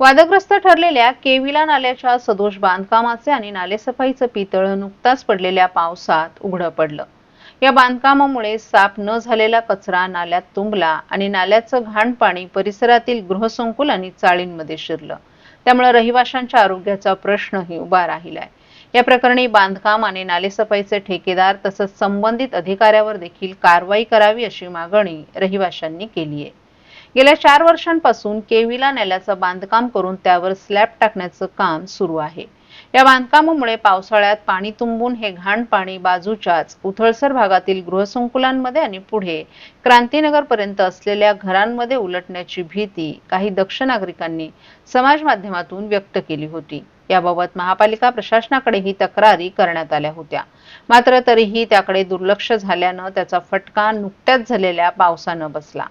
वादग्रस्त ठरलेल्या केविला नाल्याच्या सदोष बांधकामाचे आणि नालेसफाईचं पितळ नुकताच पडलेल्या पावसात उघडं पडलं. या बांधकामामुळे साफ न झालेला कचरा नाल्यात तुंबला आणि नाल्याचं घाण पाणी परिसरातील गृहसंकुल आणि चाळींमध्ये शिरलं. त्यामुळे रहिवाशांच्या आरोग्याचा प्रश्नही उभा राहिलाय. या प्रकरणी बांधकाम आणि नालेसफाईचे ठेकेदार तसंच संबंधित अधिकाऱ्यावर देखील कारवाई करावी अशी मागणी रहिवाशांनी केली आहे गेल्या चार वर्षांपासून केविला नाल्याचं बांधकाम करून त्यावर स्लॅब टाकण्याचं काम सुरू आहे. या बांधकामामुळे पावसाळ्यात पाणी तुंबून हे घाण पाणी बाजूच्याच उथळसर भागातील गृहसंकुलांमध्ये आणि पुढे क्रांतीनगर पर्यंत असलेल्या घरांमध्ये उलटण्याची भीती काही दक्ष नागरिकांनी समाज माध्यमातून व्यक्त केली होती. याबाबत महापालिका प्रशासनाकडेही तक्रारी करण्यात आल्या होत्या. मात्र तरीही त्याकडे दुर्लक्ष झाल्यानं त्याचा फटका नुकत्याच झालेल्या पावसानं बसला.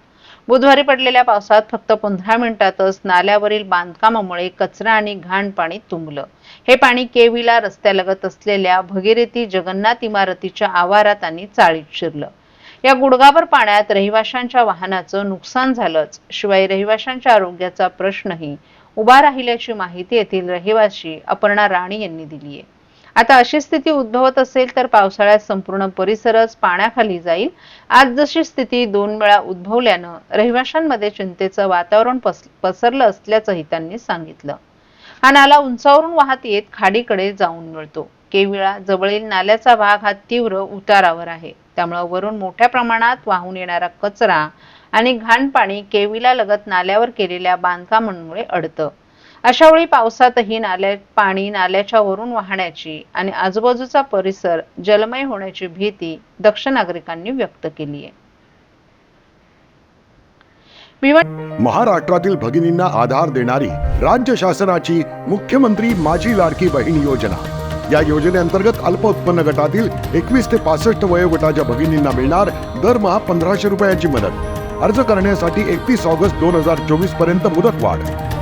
बुधवारी पडलेल्या पावसात फक्त पंधरा मिनिटातच नाल्यावरील बांधकामामुळे कचरा आणि घाण पाणी तुंबलं. हे पाणी केवीला रस्त्यालगत असलेल्या भगीरथी जगन्नाथ इमारतीच्या आवारात आणि चाळीत शिरलं. या गुडगाभर पाण्यात रहिवाशांच्या वाहनाचं नुकसान झालंच. शिवाय रहिवाशांच्या आरोग्याचा प्रश्नही उभा राहिल्याची माहिती येथील रहिवाशी अपर्णा राणी यांनी दिली आहे आता अशी स्थिती उद्भवत असेल तर पावसाळ्यात संपूर्ण परिसरच पाण्याखाली जाईल. आज जशी स्थिती दोन वेळा उद्भवल्यानं रहिवाशांमध्ये चिंतेचं वातावरण पस पसरलं असल्याचंही त्यांनी सांगितलं. हा नाला उंचावरून वाहत येत खाडीकडे जाऊन मिळतो. केविळा जवळील नाल्याचा भाग हा तीव्र उतारावर आहे. त्यामुळे वरून मोठ्या प्रमाणात वाहून येणारा कचरा आणि घाण पाणी केविला लगत नाल्यावर केलेल्या बांधकामांमुळे अडतं. अशा वेळी पावसातही नाल्या पाणी नाल्याच्या वरून वाहण्याची आणि आजूबाजूचा परिसर जलमय होण्याची भीती दक्ष नागरिकांनी व्यक्त केली आहे. महाराष्ट्रातील भगिनींना आधार देणारी राज्य शासनाची मुख्यमंत्री माझी लाडकी बहीण योजना. या योजनेअंतर्गत अल्प उत्पन्न गटातील एकवीस ते पासष्ट वयोगटाच्या भगिनींना मिळणार दरमहा पंधराशे रुपयाची मदत. अर्ज करण्यासाठी एकतीस ऑगस्ट दोन हजार चोवीसपर्यंत मुदतवाढ.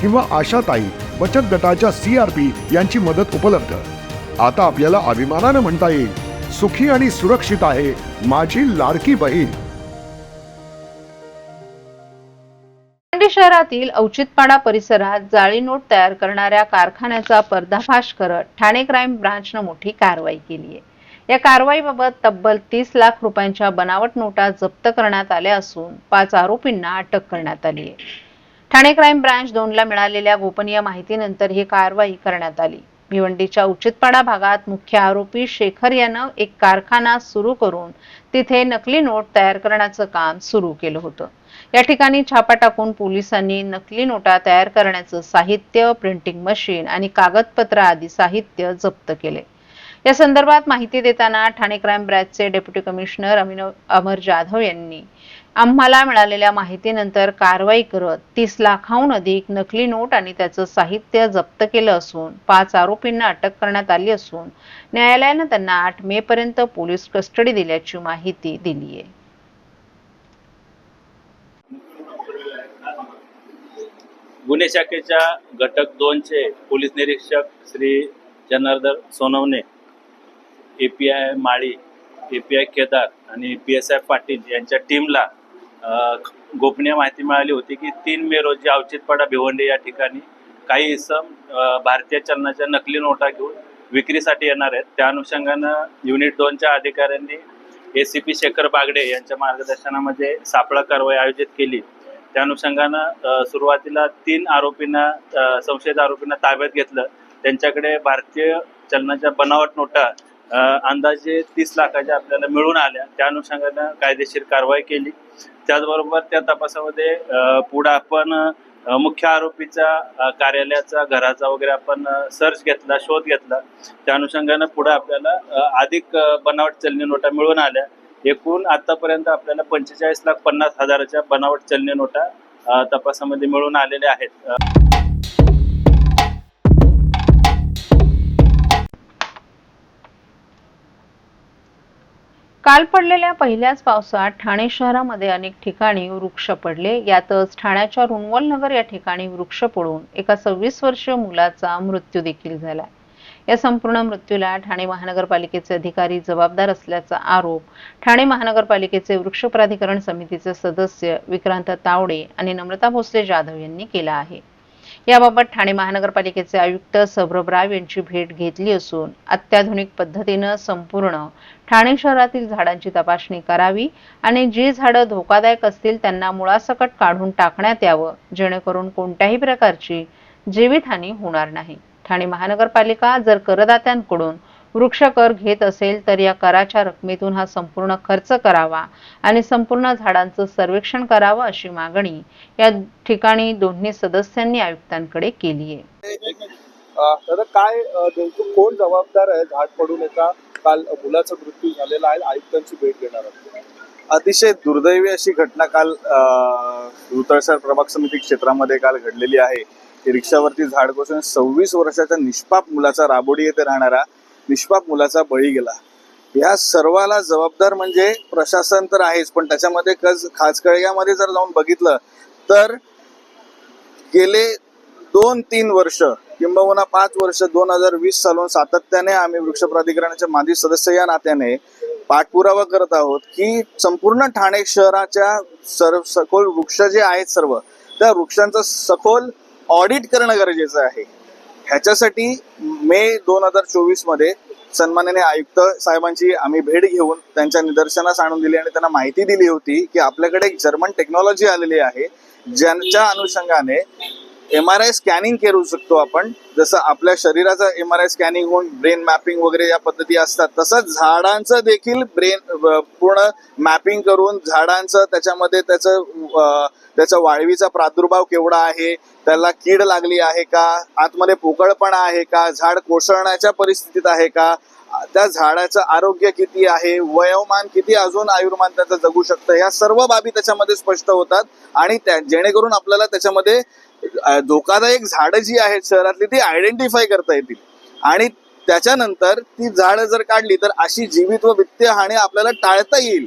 किंवा आशाताई बचत गटाच्या सी आर पी यांची मदत उपलब्ध. आता आपल्याला अभिमानानं म्हणता येईल सुखी आणि सुरक्षित आहे माझी लाडकी बहीण. शहरातील औचितपाडा परिसरात जाळी नोट तयार करणाऱ्या कारखान्याचा पर्दाफाश करत ठाणे क्राईम ब्रांचनं मोठी कारवाई केली आहे या कारवाईबाबत तब्बल तीस लाख रुपयांच्या बनावट नोटा जप्त करण्यात आल्या असून पाच आरोपींना अटक करण्यात आली आहे ठाणे क्राईम ब्रांच दोनला मिळालेल्या गोपनीय माहितीनंतर ही कारवाई करण्यात आली. भिवंडीच्या उचितपाडा भागात मुख्य आरोपी शेखर यानं एक कारखाना सुरू करून तिथे नकली नोट तयार करण्याचं काम सुरू केलं होतं. या ठिकाणी छापा टाकून पोलिसांनी नकली नोटा तयार करण्याचं साहित्य प्रिंटिंग मशीन आणि कागदपत्र आदी साहित्य जप्त केले. या संदर्भात माहिती देताना ठाणे क्राईम ब्रँचचे डेप्युटी कमिशनर अमिनव अमर जाधव यांनी आम्हाला मिळालेल्या माहितीनंतर कारवाई करत तीस लाखाहून अधिक नकली नोट आणि त्याचं साहित्य जप्त केलं असून पाच आरोपींना अटक करण्यात आली असून न्यायालयानं त्यांना आठ मे पर्यंत पोलीस कस्टडी दिल्याची माहिती दिली आहे गुन्हे शाखेच्या घटक दोनचे पोलीस निरीक्षक Shri Janardan Sonawane A P I Mali A P I Kedar आणि पी एस आय पाटील यांच्या टीमला गोपनीय माहिती मिळाली होती की तीन मे रोजी अवचितपाडा भिवंडी या ठिकाणी काही इसम भारतीय चलनाच्या नकली नोटा घेऊन विक्रीसाठी येणार आहेत. त्या अनुषंगानं युनिट दोनच्या अधिकाऱ्यांनी A C P Shekhar Bagde यांच्या मार्गदर्शनामध्ये सापळा कारवाई आयोजित केली. त्या अनुषंगानं सुरुवातीला तीन आरोपींना संशयित आरोपींना ताब्यात घेतलं. त्यांच्याकडे भारतीय चलनाच्या बनावट नोटा अंदाजे तीस लाखाच्या आपल्याला मिळून आल्या. त्या अनुषंगानं कायदेशीर कारवाई केली. त्याचबरोबर त्या तपासामध्ये पुढं आपण मुख्य आरोपीचा कार्यालयाचा घराचा वगैरे आपण सर्च घेतला शोध घेतला. त्या अनुषंगानं पुढे आपल्याला अधिक बनावट चलनी नोटा मिळून आल्या. एकूण आतापर्यंत आपल्याला पंचेचाळीस लाख पन्नास हजाराच्या बनावट चलनी नोटा तपासामध्ये मिळून आलेल्या आहेत. काल पडलेल्या पहिल्याच पावसात ठाणे शहरामध्ये अनेक ठिकाणी वृक्ष पडले. यातच ठाण्याच्या रुणवल नगर या ठिकाणी वृक्ष पडून एका सव्वीस वर्षीय मुलाचा मृत्यू देखील झाला. या संपूर्ण मृत्यूला ठाणे महानगरपालिकेचे अधिकारी जबाबदार असल्याचा आरोप ठाणे महानगरपालिकेचे वृक्ष प्राधिकरण समितीचे सदस्य विक्रांत तावडे आणि नम्रता भोसले जाधव यांनी केला आहे. याबाबत ठाणे महानगरपालिकेचे आयुक्त सौरभ राव यांची भेट घेतली असून अत्याधुनिक पद्धतीनं संपूर्ण ठाणे शहरातील झाडांची तपासणी करावी आणि जी झाडं धोकादायक असतील त्यांना मुळासकट काढून टाकण्यात यावं जेणेकरून कोणत्याही प्रकारची जीवितहानी होणार नाही. ठाणे महानगरपालिका जर करदात्यांकडून वृक्ष कर घेत असेल तर या कराच्या रकमेतून हा संपूर्ण खर्च करावा आणि संपूर्ण झाडांचं सर्वेक्षण करावं अशी मागणी या ठिकाणी दोन्ही सदस्यांनी आयुक्तांकडे केली आहे. दादा काय नेमकं कोण जबाबदार आहे झाड पडून एका काल मुलाचा मृत्यू झालेला आहे? आयुक्तांची भेट घेणार आहोत. अतिशय दुर्दैवी अशी घटना काल रुतळसर प्रभाग समिती क्षेत्रामध्ये काल घडलेली आहे. रिक्षावरती झाड कोसळून सव्वीस वर्षाच्या निष्पाप मुलाचा राबोडी येथे राहणारा निष्पाप मुलाचा बळी गेला. या सर्वाला जबाबदार म्हणजे प्रशासन तर आहेच पण त्याच्यामध्ये कज खाचकळग्यामध्ये जर जाऊन बघितलं तर गेले दोन तीन वर्ष किंबहुना पाच वर्ष दोन हजार वीस सालून सातत्याने आम्ही वृक्ष प्राधिकरणाचे माजी सदस्य या नात्याने पाठपुरावा करत आहोत की संपूर्ण ठाणे शहराच्या सर्व सखोल वृक्ष जे आहेत सर्व त्या वृक्षांचं सखोल ऑडिट करणं गरजेचं आहे. ह्याच्यासाठी मे दोन हजार चोवीसमध्ये सन्माननीय आयुक्त साहेबांची आम्ही भेट घेऊन त्यांच्या निदर्शनास आणून दिली आणि त्यांना माहिती दिली होती की आपल्याकडे एक जर्मन टेक्नॉलॉजी आलेली आहे ज्यांच्या अनुषंगाने एम आर आय स्कॅनिंग करू शकतो आपण. जसं आपल्या शरीराचं एम आर आय स्कॅनिंग होऊन ब्रेन मॅपिंग वगैरे या पद्धती असतात. तसंच झाडांचं देखील ब्रेन पूर्ण मॅपिंग करून झाडांचं त्याच्यामध्ये त्याचं त्याचा वाळवीचा प्रादुर्भाव केवढा आहे त्याला कीड लागली आहे का आतमध्ये पोकळपणा आहे का झाड कोसळण्याच्या परिस्थितीत आहे का त्या झाडाचं आरोग्य किती आहे वयोमान किती अजून आयुर्मान त्याचं जगू शकतं या सर्व बाबी त्याच्यामध्ये स्पष्ट होतात. आणि त्या जेणेकरून आपल्याला त्याच्यामध्ये धोकादायक झाडं जी आहेत शहरातली ती आयडेंटिफाय करता येतील. आणि त्याच्यानंतर ती झाडं जर काढली तर अशी जीवित व वित्तीय हानी आपल्याला टाळता येईल.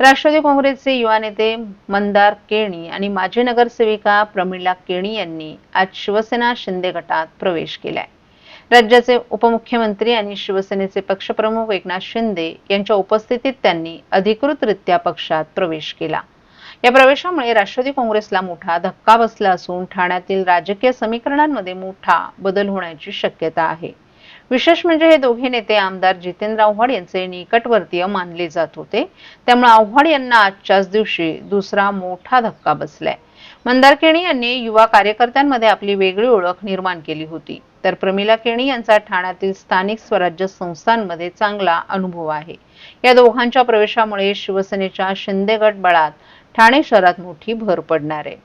राष्ट्रवादी काँग्रेसचे युवा नेते मंदार केणी आणि माजी नगरसेविका प्रमिला केणी यांनी आज शिवसेना शिंदे गटात प्रवेश केलाय. राज्याचे उपमुख्यमंत्री आणि शिवसेनेचे पक्षप्रमुख एकनाथ शिंदे यांच्या उपस्थितीत त्यांनी अधिकृतरित्या पक्षात प्रवेश केला. या प्रवेशामुळे राष्ट्रवादी काँग्रेसला मोठा धक्का बसला असून ठाण्यातील राजकीय समीकरणांमध्ये मोठा बदल होण्याची शक्यता आहे. विशेष म्हणजे हे दोघे नेते आमदार जितेंद्र आव्हाड यांचे निकटवर्तीय मानले जात होते. त्यामुळे आव्हाड यांना आजच्याच दिवशी दुसरा मोठा धक्का बसलाय. मंदार केणी यांनी युवा कार्यकर्त्यांमध्ये आपली वेगळी ओळख निर्माण केली होती. तर प्रमिला केणी यांचा ठाण्यातील स्थानिक स्वराज्य संस्थांमध्ये चांगला अनुभव आहे. या दोघांच्या प्रवेशामुळे शिवसेनेच्या शिंदे गट बळात ठाणे शहरात मोठी भर पडणार आहे.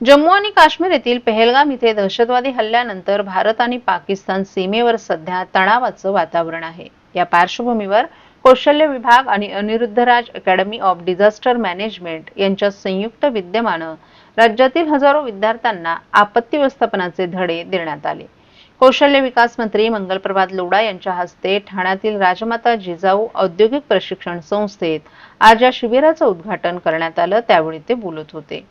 जम्मू आणि काश्मीर येथील पेहलगाम इथे दहशतवादी हल्ल्यानंतर भारत आणि पाकिस्तान सीमेवर सध्या तणावाचं वातावरण आहे. या पार्श्वभूमीवर कौशल्य विभाग आणि Aniruddharaj academy of disaster management यांच्या संयुक्त विद्यमानं राज्यातील हजारो विद्यार्थ्यांना आपत्ती व्यवस्थापनाचे धडे देण्यात आले. कौशल्य विकास मंत्री मंगलप्रभात लोडा यांच्या हस्ते ठाण्यातील राजमाता जिजाऊ औद्योगिक प्रशिक्षण संस्थेत आज या शिबिराचं उद्घाटन करण्यात आलं. त्यावेळी ते बोलत होते.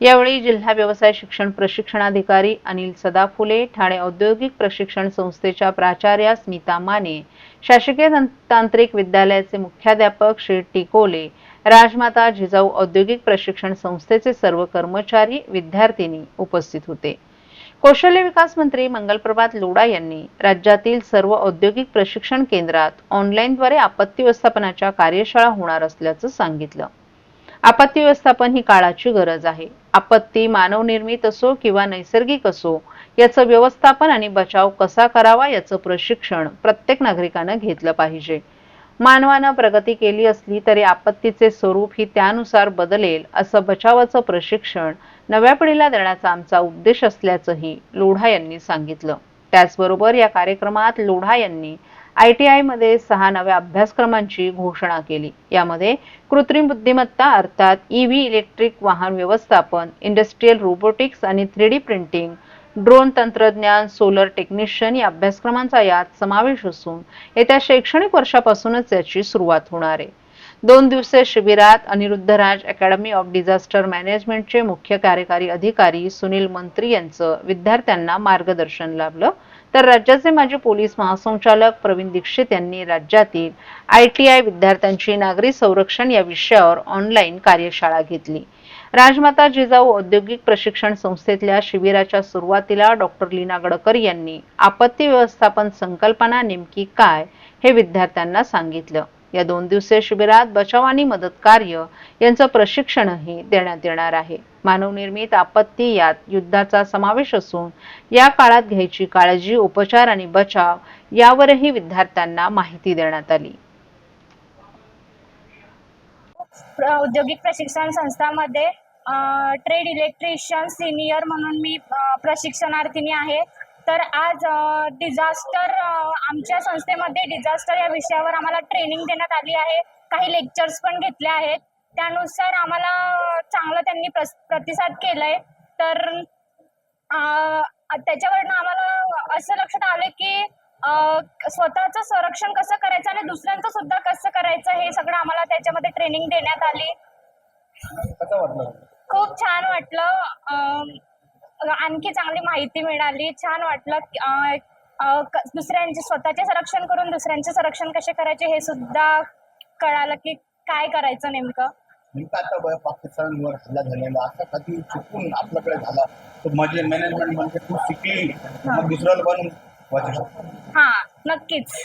यावेळी जिल्हा व्यवसाय शिक्षण प्रशिक्षणाधिकारी अनिल सदाफुले ठाणे औद्योगिक प्रशिक्षण संस्थेच्या प्राचार्या स्मिता माने शासकीय तांत्रिक विद्यालयाचे मुख्याध्यापक श्री टिकोले राजमाता जिजाऊ औद्योगिक प्रशिक्षण संस्थेचे सर्व कर्मचारी विद्यार्थिनी उपस्थित होते. कौशल्य विकास मंत्री मंगलप्रभात लोडा यांनी राज्यातील सर्व औद्योगिक प्रशिक्षण केंद्रात ऑनलाईनद्वारे आपत्ती व्यवस्थापनाच्या कार्यशाळा होणार असल्याचं सांगितलं. आपत्ती व्यवस्थापन ही काळाची गरज आहे. आपत्ती मानवनिर्मित असो किंवा नैसर्गिक असो याचं व्यवस्थापन आणि बचाव कसा करावा याचं प्रशिक्षण प्रत्येक नागरिकानं घेतलं पाहिजे. मानवानं प्रगती केली असली तरी आपत्तीचे स्वरूप ही त्यानुसार बदलेल असं बचावाचं प्रशिक्षण नव्या पिढीला देण्याचा आमचा उद्देश असल्याचंही लोढा यांनी सांगितलं. त्याचबरोबर या कार्यक्रमात लोढा यांनी आय टी आयमध्ये सहा नव्या अभ्यासक्रमांची घोषणा केली. यामध्ये कृत्रिम बुद्धिमत्ता अर्थात ईव्ही इलेक्ट्रिक वाहन व्यवस्थापन इंडस्ट्रीयल रोबोटिक्स आणि थ्री डी प्रिंटिंग ड्रोन तंत्रज्ञान सोलर टेक्निशियन या अभ्यासक्रमांचा यात समावेश असून येत्या शैक्षणिक वर्षापासूनच याची सुरुवात होणार आहे. दोन दिवसीय शिबिरात अनिरुद्धराज अकॅडमी ऑफ डिझास्टर मॅनेजमेंटचे मुख्य कार्यकारी अधिकारी सुनील मंत्री यांचं विद्यार्थ्यांना मार्गदर्शन लाभलं. तर राज्याचे माजी पोलीस महासंचालक प्रवीण दीक्षित यांनी राज्यातील आय टी आय विद्यार्थ्यांची नागरी संरक्षण या विषयावर ऑनलाईन कार्यशाळा घेतली. राजमाता जिजाऊ औद्योगिक प्रशिक्षण संस्थेतल्या शिबिराच्या सुरुवातीला डॉक्टर लीना गडकर यांनी आपत्ती व्यवस्थापन संकल्पना नेमकी काय हे विद्यार्थ्यांना सांगितलं. या दोन दिवसीय शिबिरात बचाव आणि मदत कार्य यांचं प्रशिक्षणही देण्यात येणार आहे. मानवनिर्मित आपत्ती यात युद्धाचा समावेश असून या काळात घ्यायची काळजी उपचार आणि बचाव यावरही विद्यार्थ्यांना माहिती देण्यात आली. औद्योगिक प्रशिक्षण संस्थामध्ये ट्रेड इलेक्ट्रिशियन सिनियर म्हणून मी प्रशिक्षणार्थीनी आहे. तर आज डिझास्टर आमच्या संस्थेमध्ये डिझास्टर या विषयावर आम्हाला ट्रेनिंग देण्यात आली आहे. काही लेक्चर्स पण घेतले आहेत. त्यानुसार आम्हाला चांगलं त्यांनी प्रस प्रतिसाद केला आहे तर त्याच्यावरनं आम्हाला असं लक्षात आलं की स्वतःचं संरक्षण कसं करायचं आणि दुसऱ्यांचं सुद्धा कसं करायचं हे सगळं आम्हाला त्याच्यामध्ये ट्रेनिंग देण्यात आली. खूप छान वाटलं. आणखी चांगली माहिती मिळाली. छान वाटलं दुसऱ्यांचे स्वतःचे संरक्षण करून दुसऱ्यांचे संरक्षण कसे करायचे हे सुद्धा कळालं की काय करायचं नेमकं. नेमका आता पाकिस्तानवर हल्ला झालेला असा कधी चुकून आपल्याकडे झाला तर माझे मॅनेजमेंट म्हणजे तू शिकली मग दुसऱ्याला बनवून वाचू शकतो. हां नक्कीच.